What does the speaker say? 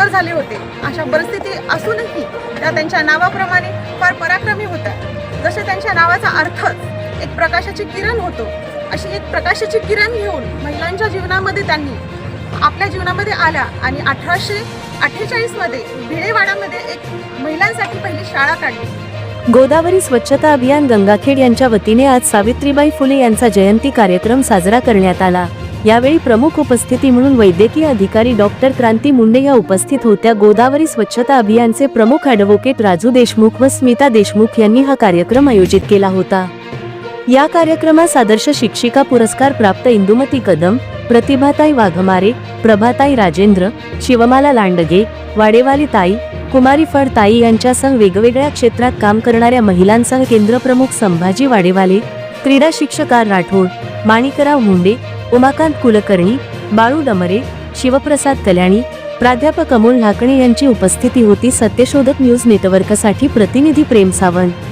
नोकर झाले होते. अशा परिस्थिती असूनही त्या त्यांच्या नावाप्रमाणे फार पराक्रमी होत्या. जसे त्यांच्या नावाचा अर्थच एक प्रकाशाची किरण होतो अशी एक प्रकाशाची किरण घेऊन महिलांच्या जीवनामध्ये त्यांनी आपल्या जीवनामध्ये आल्या आणि अठराशे अठ्ठेचाळीसमध्ये भिडेवाडामध्ये एक महिलांसाठी पहिली शाळा काढली. गोदावरी स्वच्छता अभियान गंगाखेड यांच्या वतीने आज सावित्रीबाई फुले यांचा जयंती कार्यक्रम साजरा करण्यात आला. यावेळी प्रमुख उपस्थिती म्हणून वैद्यकीय अधिकारी डॉक्टर क्रांती मुंडे या उपस्थित होत्या. गोदावरी स्वच्छता अभियानचे प्रमुख ॲडव्होकेट राजू देशमुख व स्मिता देशमुख यांनी हा कार्यक्रम आयोजित केला होता. या कार्यक्रमास आदर्श शिक्षिका पुरस्कार प्राप्त इंदुमती कदम प्रतिभाताई वाघमारे प्रभाताई राजेंद्र शिवमाला लांडगे वाडेवाली ताई कुमारी फडताई यांच्यासह वेगवेगळ्या क्षेत्रात काम करणाऱ्या महिलांसह केंद्रप्रमुख संभाजी वाडेवाले क्रीडा शिक्षकार राठोड माणिकराव मुंडे उमाकांत कुलकर्णी बाळू डमरे शिवप्रसाद कल्याणी प्राध्यापक अमोल ढाकणे यांची उपस्थिती होती सत्यशोधक न्यूज नेटवर्कसाठी प्रतिनिधी प्रेम सावंत.